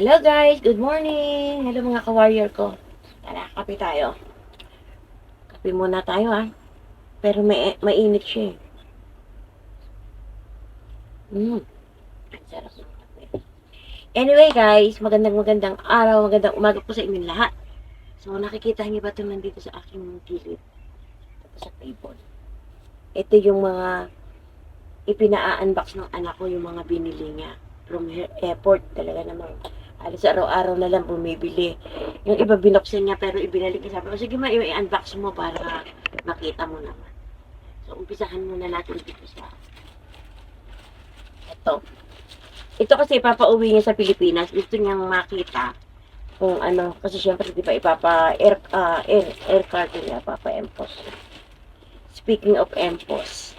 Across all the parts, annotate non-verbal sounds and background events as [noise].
Hello guys, good morning. Hello mga ka-warrior ko. Tara, kape tayo. Kape muna tayo ha. Pero may mainit siya eh. Mm. Sarap. Anyway guys, magandang magandang araw, magandang umaga po sa inyong lahat. So nakikita niyo ba ito nandito sa aking gilid? Sa table. Ito yung mga ipina-unbox ng anak ko yung mga binili niya from airport talaga namang alas araw-araw na lang bumibili. Yung iba binuksan niya pero ibinalik niya. Sabi ko, sige ma, i-unbox mo para makita mo naman. So, umpisahan muna natin dito sa ito. Ito kasi ipapauwi niya sa Pilipinas. Gusto niyang makita kung ano, kasi syempre di ba ipapa air, ah, air, air cargo niya, papa empos. Speaking of empos.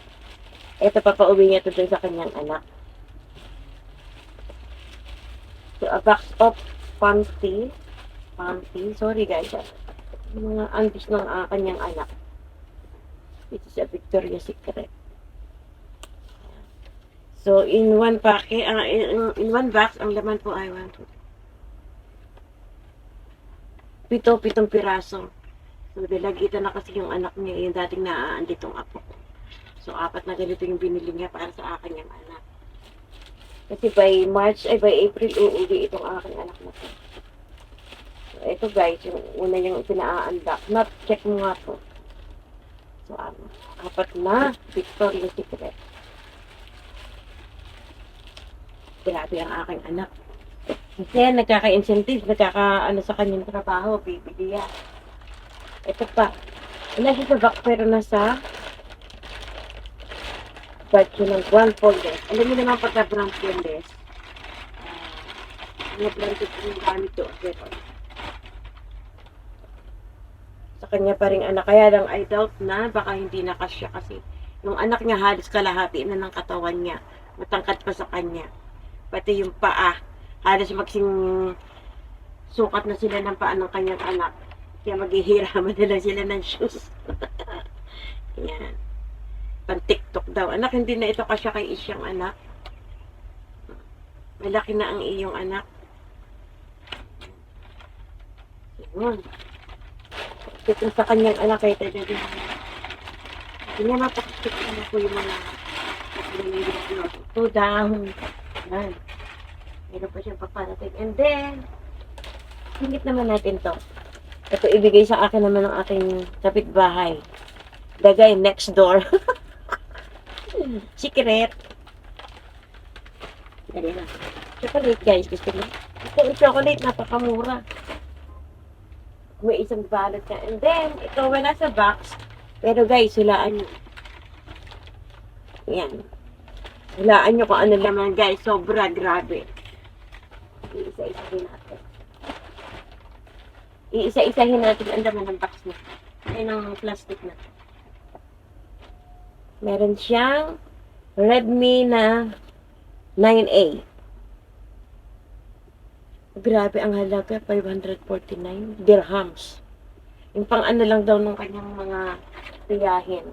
[laughs] ito papauwi niya to dun sa kanyang anak. So, a box of panty. Panty. Sorry guys. ah. Mga antis ng ah, kanyang anak. This is a Victoria's Secret. So, in one packet, ah, in, in one box, ang laman po ay one, two, pito, pitong piraso. So, dilagitan na kasi yung anak niya, yung dating naaanditong apo ko. So, apat na ganito yung binili niya para sa akin yung anak. Kasi by March, ay by April, uuwi itong aking anak na to. So, ito guys, yung una yung pinaa-unlock. Not, check mo nga to. So, ano, apat na Victoria's Secret. Grabe ang aking anak. Kasi nagkaka-incentive, nagkaka, ano sa kanyang trabaho, bibili yan. Ito pa. Wala siya sa back, pero nasa yun ng brown folder. Alam niyo naman pagka brown folder, uh, brand ko yung gamit. Pero, sa kanya pa rin anak. Kaya lang, I doubt na, baka hindi na kasya kasi yung anak niya halos kalahati na ng katawan niya. Matangkad pa sa kanya. Pati yung paa, halos magsing sukat na sila ng paa ng kanyang anak. Kaya maghihiraman [laughs] na lang sila ng shoes. [laughs] Yan. Pang TikTok daw. Anak, hindi na ito kasya kay isyang anak. Malaki na ang iyong anak. Yun. Ito sa kanyang anak ay tayo din. Hindi niya mapakasik ano po yung mga Ito down. Yan. Meron pa siyang paparating. And then, hingit naman natin to. Ito ibigay sa akin naman ng aking kapitbahay. Guy next door. [laughs] Secret. Dali na. Chocolate guys, gusto niyo? Ito yung chocolate, napakamura. May isang balot ka. And then, ito wala sa box. Pero guys, hulaan nyo. Yan. Hulaan nyo kung ano naman guys. Sobra, grabe. Iisa-isahin natin. Iisa-isahin natin ang laman ng box na. Ay, ng plastic na. Meron siyang Redmi na 9A. Grabe ang halaga, 549 dirhams. Yung pang ano lang daw ng kanyang mga tiyahin.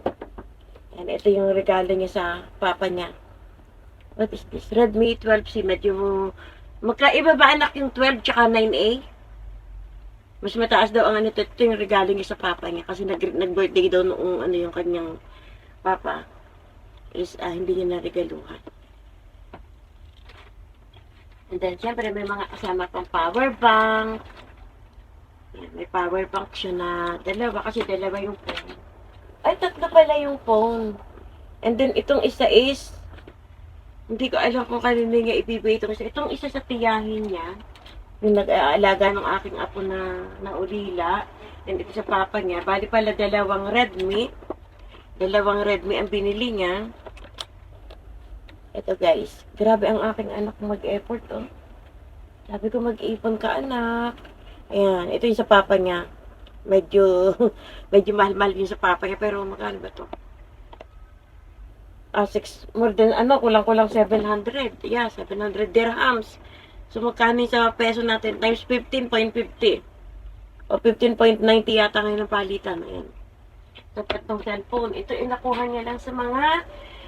And ito yung regalo niya sa papa niya. What is this? Redmi 12C. Medyo magkaiba ba anak yung 12 tsaka 9A? Mas mataas daw ang ano ito. Yung regalo niya sa papa niya. Kasi nag, nag-birthday daw noong ano yung kanyang papa. Is ah, hindi niya naregaluhan. And then, syempre, may mga kasama pang power bank. Yan, may power bank siya na dalawa kasi dalawa yung phone. Ay, tatlo pala yung phone. And then, itong isa is, hindi ko alam kung kanino niya ibibigay itong isa. Itong isa sa tiyahin niya, yung nag-aalaga ng aking apo na, na ulila. And ito sa papa niya. Bali pala dalawang Redmi. Dalawang Redmi ang binili niya. Ito guys, grabe ang aking anak mag-effort oh. Sabi ko mag-ipon ka anak. Ayan, ito yung sa papa niya. Medyo, [laughs] medyo mahal-mahal yung sa papa niya, pero magkano ba to? Ah, six, more than, ano, kulang-kulang 700. Yeah, 700 dirhams. So, magkano sa peso natin? Times 15.50. O 15.90 yata ngayon ang palitan. Ayan. Ito tatlong cellphone. Ito yung nakuha niya lang sa mga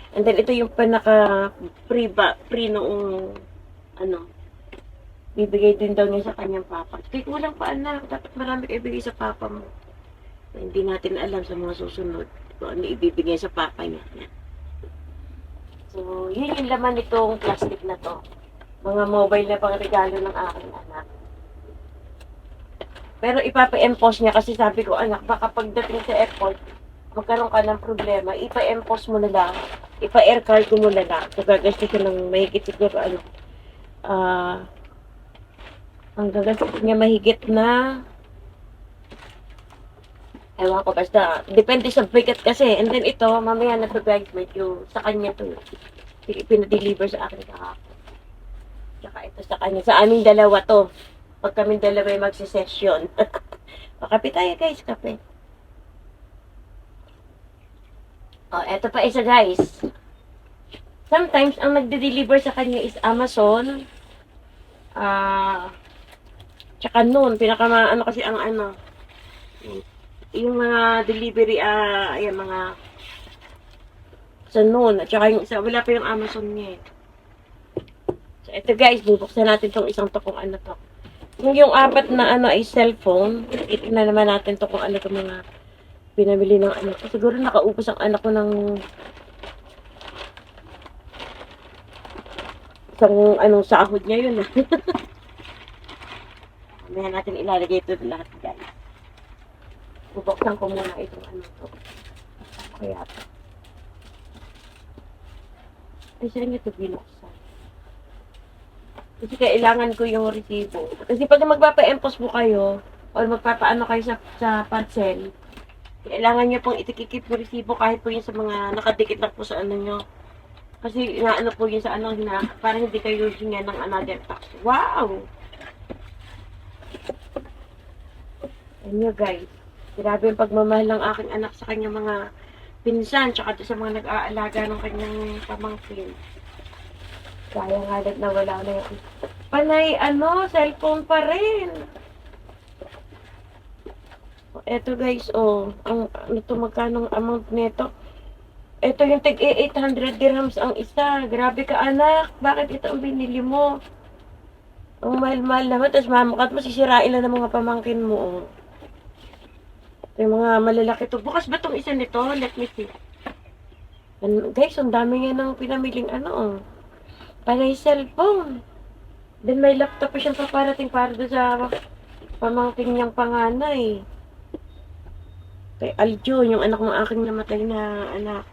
And then, ito yung pinaka pre ba, pre noong, ano, Bibigay din daw niya sa kanyang papa. Kaya kulang pa anak, dapat marami kayo ibigay sa papa mo. Hindi natin alam sa mga susunod kung ano ibibigay sa papa niya. So, yun yung laman nitong plastic na to. Mga mobile na pang regalo ng aking anak. Pero ipapa-impose niya kasi sabi ko, anak, baka pagdating sa airport, magkaroon ka ng problema, ipa-impose mo na lang, ipa-air cargo mo na lang. So, gagastos ng mahigit siguro, ano, ah, ang gagastos niya mahigit na, ewan ko, basta, depende sa bigat kasi. And then ito, mamaya na to guys, medyo sa kanya to. Pinadeliver sa akin kahapon. Tsaka ito sa kanya. Sa aming dalawa to. Pag kami dalawa ay magsisession. Makape [laughs] tayo guys, kape. Oh, eto pa isa guys. Sometimes, ang nagde-deliver sa kanya is Amazon. Ah, tsaka noon, pinaka ano kasi ang ano, yung mga delivery, ah, ayan, mga sa noon, at saka yung isa, wala pa yung Amazon niya eh. So, ito guys, bubuksan natin tong isang to kung ano to. Kung yung apat na ano ay cellphone, itignan naman natin to kung ano to mga pinamili ng anak ko. Siguro nakaubos ang anak ko ng isang anong sahod niya yun. [laughs] Mamaya natin ilalagay ito lahat guys. Bubuksan ko muna itong ano to. Kaya to. Ay, saan niya ito binuksan? Kasi kailangan ko yung resibo. Kasi pag magpapa-impose po kayo, or magpapaano kayo sa, sa parcel, kailangan niyo pong itikikip yung resibo kahit po yun sa mga nakadikit lang po sa ano nyo. Kasi inaano po yun sa ano, hina, parang hindi kayo hinga ng another tax. Wow! Ayan nyo guys. Grabe yung pagmamahal ng aking anak sa kanyang mga pinsan, tsaka sa mga nag-aalaga ng kanyang pamangkin. Kaya nga na wala na yung... Panay, ano, cellphone pa rin. Eto guys, oh, ang ano to magkano ang amount nito? Ito yung tig 800 dirhams ang isa. Grabe ka anak, bakit ito ang binili mo? Ang mahal-mahal naman, tapos mamakat mo, sisirain lang ng mga pamangkin mo. Oh. Ito yung mga malalaki to. Bukas ba tong isa nito? Let me see. Ano, guys, ang dami nga ng pinamiling ano, oh. Panay cellphone. Then may laptop pa siyang paparating para doon sa pamangkin niyang panganay. Kay Aljo, yung anak ng aking namatay na anak.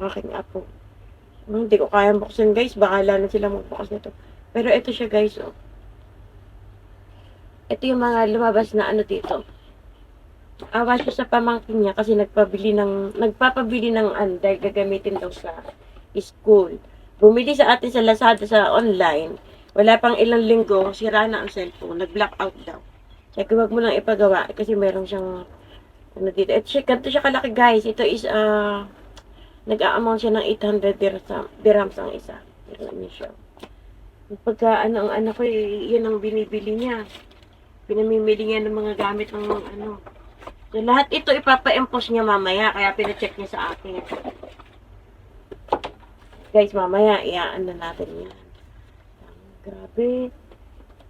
Aking apo. Hmm, Hindi ko kaya buksan guys. Bakala na sila magbukas nito. Pero ito siya guys, oh. Ito yung mga lumabas na ano dito. Awa siya sa pamangkin niya kasi nagpabili ng, nagpapabili ng ano dahil gagamitin daw sa school. Bumili sa atin sa Lazada sa online. Wala pang ilang linggo, sira na ang cellphone. Nag-blackout daw. Ko, wag mo lang ipagawa kasi meron siyang ano dito. Ito siya, ganito siya kalaki guys. Ito is, ah, nag-a-amount siya ng 800 dirham, dirhams ang isa. Ito niya siya. Pagka ano, ang anak ko, eh, yan ang binibili niya. Pinamimili niya ng mga gamit ng mga ano. So, lahat ito ipapa-impose niya mamaya, kaya pinacheck niya sa akin. Guys, mamaya, iaan na natin yan. Grabe.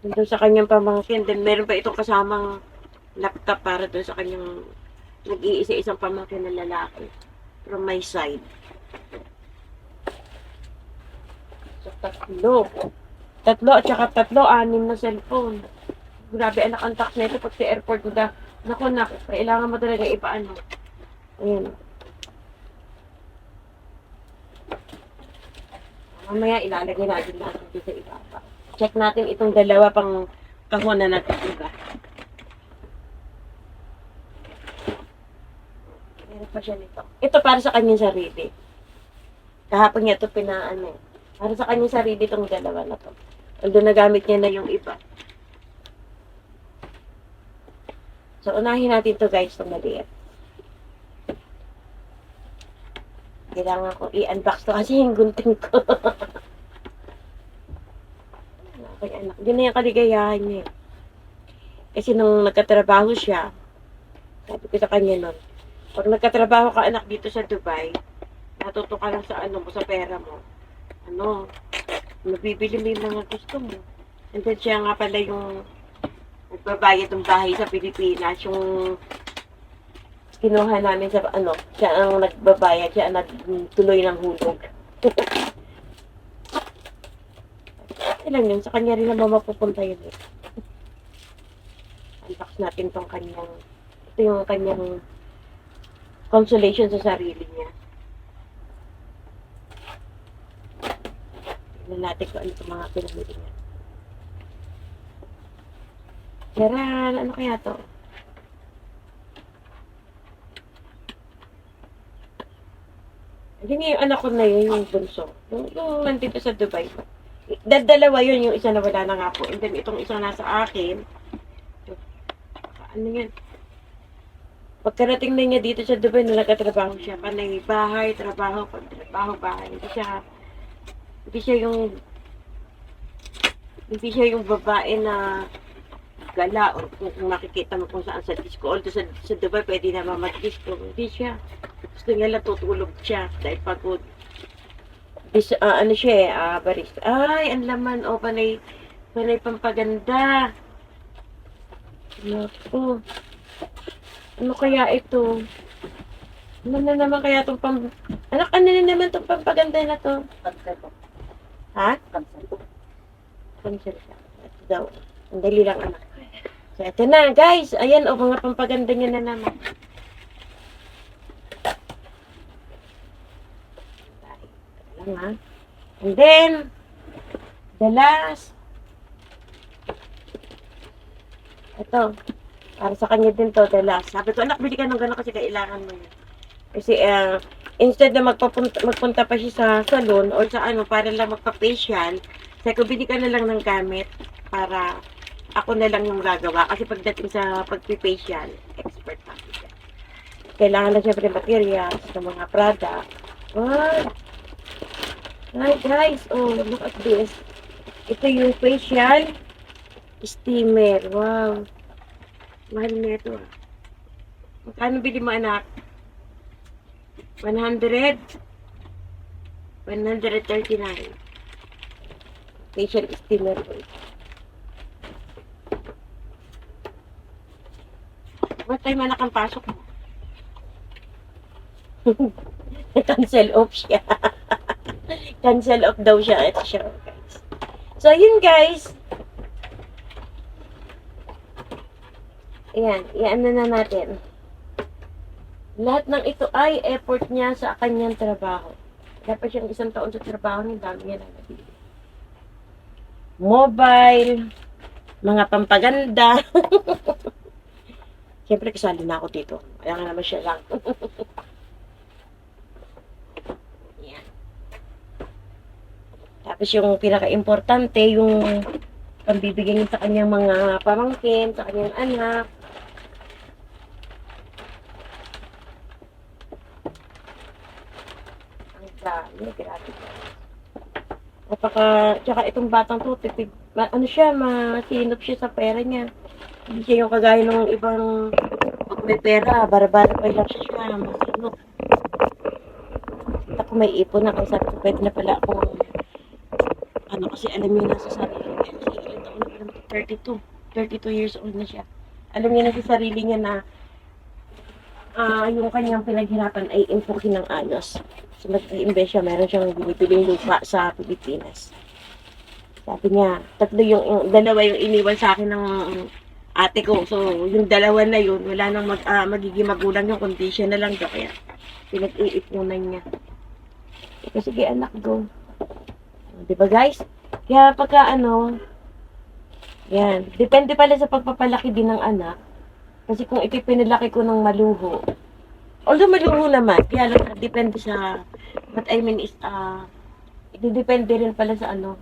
Nandun sa kanyang pamangkin. Then, meron pa itong kasamang laptop para doon sa kanyang nag-iisa-isang pamangkin na lalaki. From my side. So, tatlo. Tatlo at saka tatlo, anim na cellphone. Grabe, anak ang tax na ito pag sa airport mo da. Naku, nak, kailangan mo talaga ipaano. Ayan. Mamaya ilalagay natin natin sa ibaba. Check natin itong dalawa pang kahon na natitira. Meron pa siya nito. Ito para sa kanyang sarili. Kahapon niya ito pinaano. Para sa kanyang sarili itong dalawa na to. Although nagamit niya na yung iba. So, unahin natin to guys, itong maliit. Kailangan ko i-unbox to kasi yung gunting ko. [laughs] Okay, anak. Yun na yung kaligayahan niya. Kasi nung nagkatrabaho siya, sabi ko sa kanya nun, pag nagkatrabaho ka anak dito sa Dubai, natuto ka lang sa ano mo, sa pera mo. Ano, nabibili mo yung mga gusto mo. And then siya nga pala yung nagbabayad ng bahay sa Pilipinas. Yung kinuha namin sa ano, siya ang nagbabayad, siya ang nagtuloy ng hulog. [laughs] Lang yun, sa kanya rin naman mapupunta yun eh. Unbox natin tong kanyang, ito yung kanyang consolation sa sarili niya. Tignan natin kung ano itong mga pinamili niya. Charan, ano kaya to? Hindi yung anak ko na yun, yung bunso. Yung, yung nandito sa Dubai. Da- dalawa yun, yung isa na wala na nga po. And then itong isang nasa akin. Ano yan? Pagkarating na niya dito sa Dubai, na nagkatrabaho siya. Panay bahay, trabaho, trabaho, bahay. Hindi siya, hindi siya yung, hindi siya yung babae na gala o kung, kung makikita mo kung saan sa disco. Although sa, sa Dubai, pwede naman mag-disco. Hindi siya. Gusto niya lang tutulog siya dahil pagod. Bis, ah, ano siya eh, ah, barista. Ay, ang laman. O, panay, panay pampaganda. Naku. Ano kaya ito? Ano na naman kaya itong pam... Anak, ano na naman itong pampaganda na to? Ha? Cancel siya. Ito daw. Ang dali lang, anak. So, ito na, guys. Ayan, o, mga pampaganda niya na naman. Lang, ha? And then, the last, ito, para sa kanya din to, last. Sabi ko, anak, bili ka ng gano'n kasi kailangan mo yun. Kasi, uh, instead na magpapunta, magpunta pa siya sa salon or sa ano, para lang magpa-facial, sabi ko, bili ka na lang ng gamit para ako na lang yung gagawa. Kasi pagdating sa pag-facial, expert na siya. Kailangan na syempre materials ng mga product. What? Hi guys, oh, look at this. Ito yung facial steamer. Wow. Mahal na ito ah. Magkano bili mo anak? 100? 139. Facial steamer ito. What time anak ang pasok mo? [laughs] Cancel off siya. [laughs] Cancel off daw siya. Ito siya, guys. So, yun guys. Ayan, iyan na na natin. Lahat ng ito ay effort niya sa kanyang trabaho. Dapat siyang isang taon sa trabaho niya, dami niya na nabili. Mobile, mga pampaganda. [laughs] Siyempre, kasali na ako dito. Kaya nga naman siya lang. [laughs] Yan. Tapos yung pinaka-importante, yung pambibigyan niya sa kanyang mga pamangkin, sa kanyang anak. Ang dami, grabe. Napaka, tsaka itong batang to, tipid, ma- ano siya, masinop siya sa pera niya. Hindi siya yung kagaya ng ibang pag may pera, barabara pa lang siya siya, masinop. Ako may ipon na, kaya sabi ko, pwede na pala akong, ano kasi alam niya na sa sarili niya. Kasi ilan taon na pala, 32. 32 years old na siya. Alam niya na sa sarili niya na ah yung kanyang pinaghirapan ay impukin ng ayos. So, nag-i-invest siya, meron siyang binibiling lupa sa Pilipinas. Sabi niya, tatlo yung, yung dalawa yung iniwan sa akin ng ate ko. So, yung dalawa na yun, wala nang mag, ah, magiging magulang yung condition na lang daw. Kaya, pinag-iipunan niya. Ito, sige anak, go. Di ba guys? Kaya pagka ano, yan, depende pala sa pagpapalaki din ng anak. Kasi kung ito pinalaki ko ng maluho, although maluho naman, kaya lang depende sa, what I mean is, ah, depende rin pala sa ano,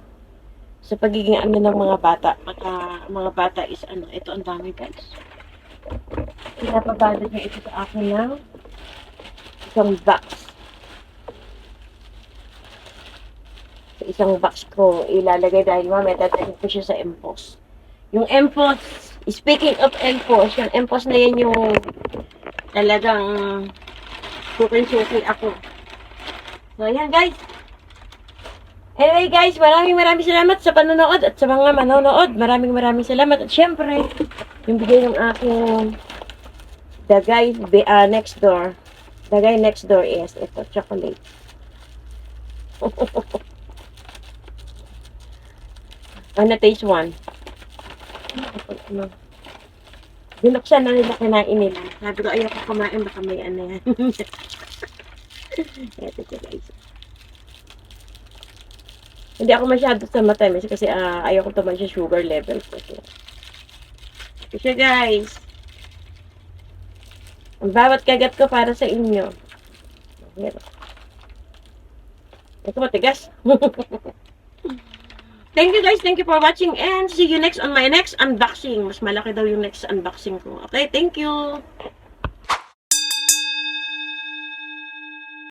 sa pagiging ano ng mga bata. Ang mga bata is ano, ito ang dami guys. Pinapabada niya ito sa akin ng isang box. Sa isang box ko ilalagay dahil mamaya dadalhin ko siya sa MPOS. Yung MPOS, speaking of MPOS, yung MPOS na yan yung talagang suki-suki ako. So, ayan guys. Anyway guys, maraming maraming salamat sa panonood at sa mga manonood. Maraming maraming salamat. At syempre, yung bigay ng aking the guy be- ah, next door. The guy next door is ito, chocolate. [laughs] ano, taste one. Ano? Binuksan na nila kinain nila. Sabi ko, ayoko kumain, baka may ano yan. [laughs] Ito siya guys. Hindi ako masyado sa matamis kasi ah, ayoko tuman sa sugar level ko. Ito siya guys. Ang bawat kagat ko para sa inyo. Ayan. Ito matigas. [laughs] Thank you guys. Thank you for watching and see you next on my next unboxing. Mas malaki daw yung next unboxing ko. Okay, thank you.